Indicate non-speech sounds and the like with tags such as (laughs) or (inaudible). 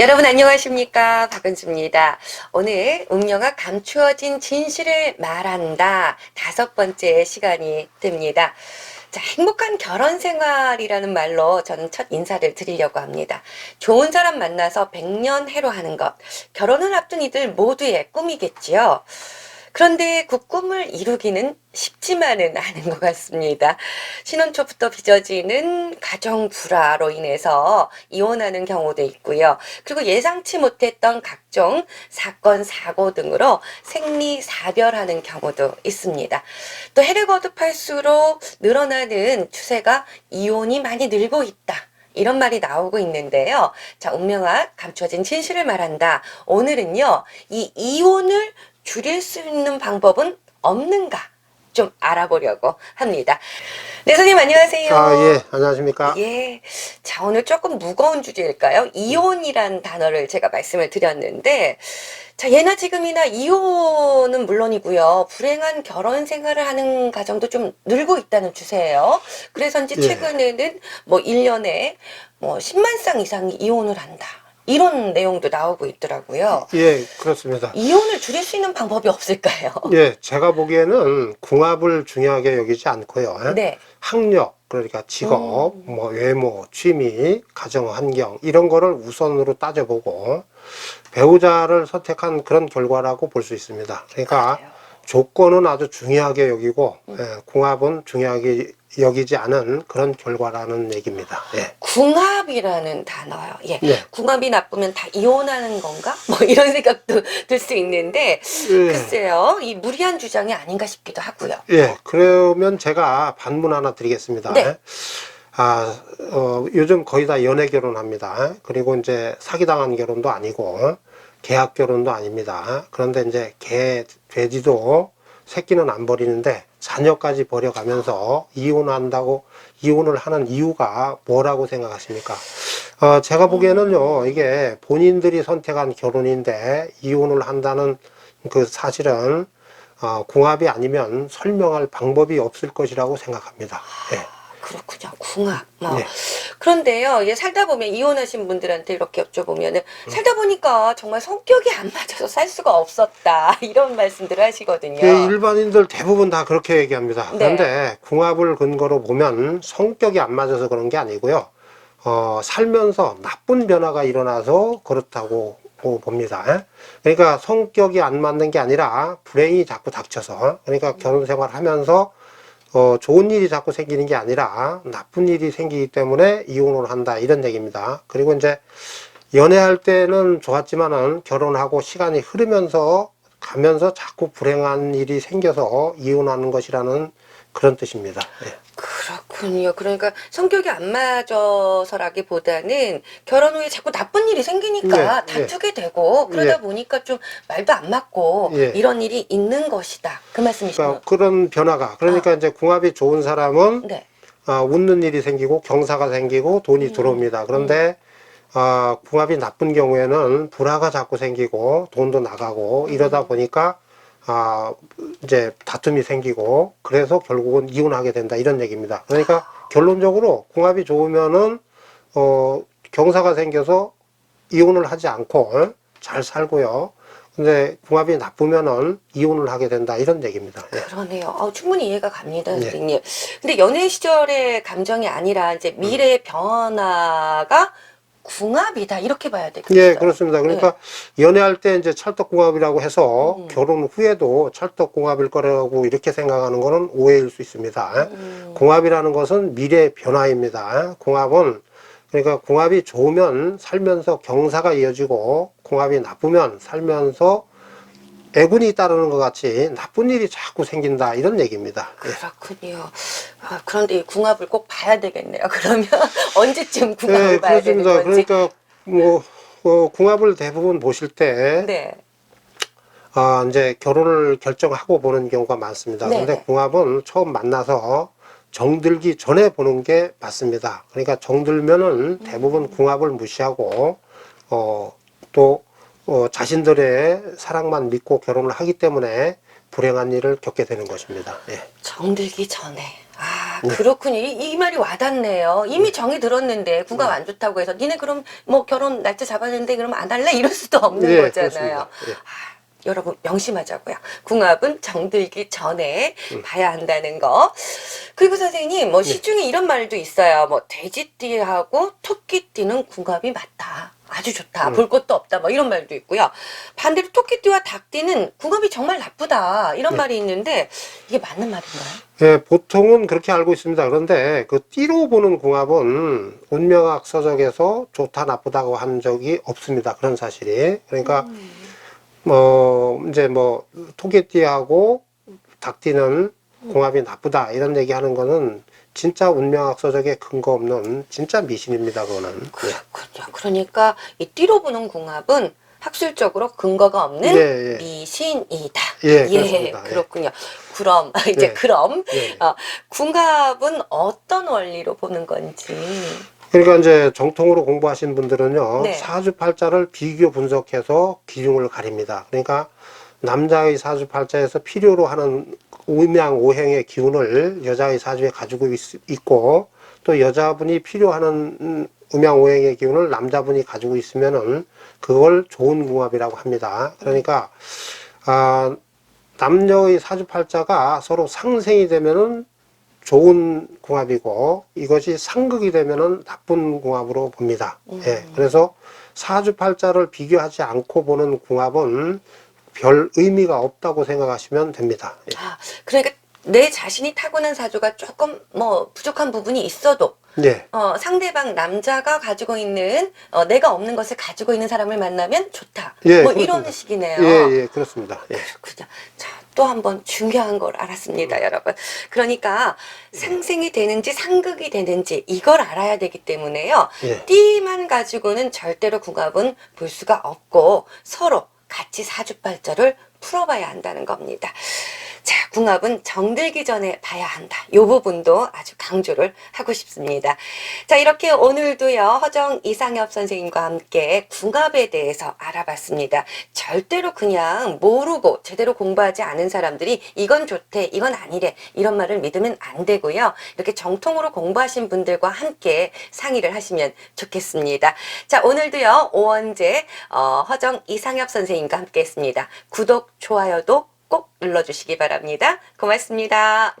여러분 안녕하십니까 박은수입니다. 오늘 운명과 감추어진 진실을 말한다 다섯 번째 시간이 됩니다. 자, 행복한 결혼 생활이라는 말로 저는 첫 인사를 드리려고 합니다. 좋은 사람 만나서 백년 해로 하는 것, 결혼을 앞둔 이들 모두의 꿈이겠지요. 그런데 그 꿈을 이루기는 쉽지만은 않은 것 같습니다. 신혼 초부터 빚어지는 가정 불화로 인해서 이혼하는 경우도 있고요. 그리고 예상치 못했던 각종 사건, 사고 등으로 생리 사별하는 경우도 있습니다. 또 해를 거듭할수록 늘어나는 추세가 이혼이 많이 늘고 있다. 이런 말이 나오고 있는데요. 자, 운명아, 감춰진 진실을 말한다. 오늘은요, 이 이혼을 줄일 수 있는 방법은 없는가? 좀 알아보려고 합니다. 네, 선생님 안녕하세요. 아, 예, 안녕하십니까. 예. 자, 오늘 조금 무거운 주제일까요? 이혼이란 단어를 제가 말씀을 드렸는데, 자, 예나 지금이나 이혼은 물론이고요. 불행한 결혼 생활을 하는 가정도 좀 늘고 있다는 추세예요. 그래서인지 예. 최근에는 뭐 1년에 뭐 10만 쌍 이상이 이혼을 한다. 이런 내용도 나오고 있더라고요. 예, 그렇습니다. 이혼을 줄일 수 있는 방법이 없을까요? (laughs) 예, 제가 보기에는 궁합을 중요하게 여기지 않고요. 네. 학력, 그러니까 직업, 뭐 외모, 취미, 가정 환경 이런 거를 우선으로 따져보고 배우자를 선택한 그런 결과라고 볼 수 있습니다. 그러니까 맞아요. 조건은 아주 중요하게 여기고 예, 궁합은 중요하게 여기지 않은 그런 결과라는 얘기입니다. 예. 궁합이라는 단어요. 예. 예. 궁합이 나쁘면 다 이혼하는 건가? (laughs) 뭐 이런 생각도 들 수 있는데 예. 글쎄요. 이 무리한 주장이 아닌가 싶기도 하고요. 예, 그러면 제가 반문 하나 드리겠습니다. 네. 아, 어, 요즘 거의 다 연애 결혼합니다. 그리고 이제 사기당한 결혼도 아니고, 계약 결혼도 아닙니다. 그런데 이제 개, 돼지도 새끼는 안 버리는데 자녀까지 버려가면서 이혼한다고, 이혼을 하는 이유가 뭐라고 생각하십니까? 어, 제가 보기에는요, 이게 본인들이 선택한 결혼인데 이혼을 한다는 그 사실은 어, 궁합이 아니면 설명할 방법이 없을 것이라고 생각합니다. 예. 그렇군요. 궁합. 뭐. 네. 그런데요. 이게 살다 보면 이혼하신 분들한테 이렇게 여쭤보면은 음. 살다 보니까 정말 성격이 안 맞아서 살 수가 없었다. (laughs) 이런 말씀들을 하시거든요. 예, 일반인들 대부분 다 그렇게 얘기합니다. 네. 그런데 궁합을 근거로 보면 성격이 안 맞아서 그런 게 아니고요. 어, 살면서 나쁜 변화가 일어나서 그렇다고 보- 봅니다. 예? 그러니까 성격이 안 맞는 게 아니라 불행이 자꾸 닥쳐서 그러니까 결혼 생활 하면서 어, 좋은 일이 자꾸 생기는 게 아니라 나쁜 일이 생기기 때문에 이혼을 한다 이런 얘기입니다. 그리고 이제 연애할 때는 좋았지만은 결혼하고 시간이 흐르면서 가면서 자꾸 불행한 일이 생겨서 이혼하는 것이라는 그런 뜻입니다. 예. 그렇군요. 그러니까 성격이 안 맞아서라기보다는 결혼 후에 자꾸 나쁜 일이 생기니까 네, 네. 다투게 되고 그러다 예. 보니까 좀 말도 안 맞고 예. 이런 일이 있는 것이다. 그 말씀이시죠? 그러니까 그런 변화가 그러니까 이제 궁합이 좋은 사람은 네. 아, 웃는 일이 생기고 경사가 생기고 돈이 들어옵니다. 그런데 아, 궁합이 나쁜 경우에는 불화가 자꾸 생기고 돈도 나가고 이러다 보니까 아, 이제 다툼이 생기고 그래서 결국은 이혼하게 된다 이런 얘기입니다. 그러니까 결론적으로 궁합이 좋으면은 어, 경사가 생겨서 이혼을 하지 않고 어? 잘 살고요. 근데 궁합이 나쁘면은 이혼을 하게 된다 이런 얘기입니다. 예. 그러네요. 어, 충분히 이해가 갑니다, 예. 선생님. 근데 연애 시절의 감정이 아니라 이제 미래의 변화가 궁합이다 이렇게 봐야 되겠죠. 예, 그렇습니다. 그러니까 연애할 때 이제 찰떡궁합이라고 해서 음. 결혼 후에도 찰떡궁합일 거라고 이렇게 생각하는 거는 오해일 수 있습니다. 음, 궁합이라는 것은 미래 변화입니다. 궁합은 그러니까 궁합이 좋으면 살면서 경사가 이어지고 궁합이 나쁘면 살면서 애군이 따르는 것 같이 나쁜 일이 자꾸 생긴다 이런 얘기입니다. 예. 그렇군요. 아, 그런데 이 궁합을 꼭 봐야 되겠네요. (laughs) 그러면 언제쯤 궁합을 예, 봐야 되는 그렇습니다. 건지. 그러니까 뭐 어, 궁합을 대부분 보실 때 네. 아, 이제 결혼을 결정하고 보는 경우가 많습니다. 네네. 근데 궁합은 처음 만나서 정들기 전에 보는 게 맞습니다. 그러니까 정들면은 대부분 궁합을 무시하고, 어, 또, 어, 자신들의 사랑만 믿고 결혼을 하기 때문에 불행한 일을 겪게 되는 것입니다. 예. 정들기 전에. 아, 아, 그렇군요. 이, 이 말이 와닿네요. 이미 정이 들었는데 궁합 안 좋다고 해서 니네 그럼 뭐 결혼 날짜 잡았는데 그럼 안 할래? 이럴 수도 없는 예, 거잖아요. 그렇습니다. 예. 아, 여러분 명심하자고요. 궁합은 정들기 전에 음. 봐야 한다는 거. 그리고 선생님 네. 뭐 시중에 이런 말도 있어요. 뭐 돼지띠하고 토끼띠는 궁합이 맞다. 아주 좋다. 음. 볼 것도 없다. 뭐 이런 말도 있고요. 반대로 토끼띠와 닭띠는 궁합이 정말 나쁘다. 이런 네. 말이 있는데 이게 맞는 말인가요? 예, 보통은 그렇게 알고 있습니다. 그런데 그 띠로 보는 궁합은 운명학 서적에서 좋다 나쁘다고 한 적이 없습니다. 그런 사실이. 그러니까 음. 뭐 이제 뭐 토끼띠하고 닭띠는 궁합이 나쁘다 이런 얘기하는 거는 진짜 운명학 서적에 근거 없는 진짜 미신입니다. 그거는. 예. 그렇군요. 그러니까 이 띠로 보는 궁합은 학술적으로 근거가 없는 예, 예. 미신이다. 예, 그렇습니다. 예. 그렇군요. 그럼 (laughs) 이제 예. 그럼 예. 어, 궁합은 어떤 원리로 보는 건지. 그러니까 이제 정통으로 공부하신 분들은요 네. 사주팔자를 비교 분석해서 기중을 가립니다. 그러니까 남자의 사주팔자에서 필요로 하는 음양 오행의 기운을 여자의 사주에 가지고 있, 고또 여자분이 필요하는 음, 음양 오행의 기운을 남자분이 가지고 있으면은 그걸 좋은 궁합이라고 합니다. 그러니까 아, 남녀의 사주팔자가 서로 상생이 되면은 좋은 궁합이고 이것이 상극이 되면은 나쁜 궁합으로 봅니다. 음. 예. 그래서 사주팔자를 비교하지 않고 보는 궁합은 별 의미가 없다고 생각하시면 됩니다. 예. 아, 그러니까 내 자신이 타고난 사주가 조금 뭐 부족한 부분이 있어도 예. 어, 상대방 남자가 가지고 있는 어, 내가 없는 것을 가지고 있는 사람을 만나면 좋다. 예, 뭐 그렇습니다. 이런 식이네요. 예, 예, 그렇습니다. 예. 그죠. 자, 또 한 번 중요한 걸 알았습니다, 여러분. 그러니까 상생이 되는지 상극이 되는지 이걸 알아야 되기 때문에요. 예. 띠만 가지고는 절대로 궁합은 볼 수가 없고 서로 같이 사주팔자를 풀어봐야 한다는 겁니다. 자, 궁합은 정들기 전에 봐야 한다. 이 부분도 아주 강조를 하고 싶습니다. 자, 이렇게 오늘도요, 허정 이상엽 선생님과 함께 궁합에 대해서 알아봤습니다. 절대로 그냥 모르고 제대로 공부하지 않은 사람들이 이건 좋대, 이건 아니래, 이런 말을 믿으면 안 되고요. 이렇게 정통으로 공부하신 분들과 함께 상의를 하시면 좋겠습니다. 자, 오늘도요, 오원재, 어, 허정 이상엽 선생님과 함께 했습니다. 구독, 좋아요도 꼭 눌러주시기 바랍니다. 고맙습니다.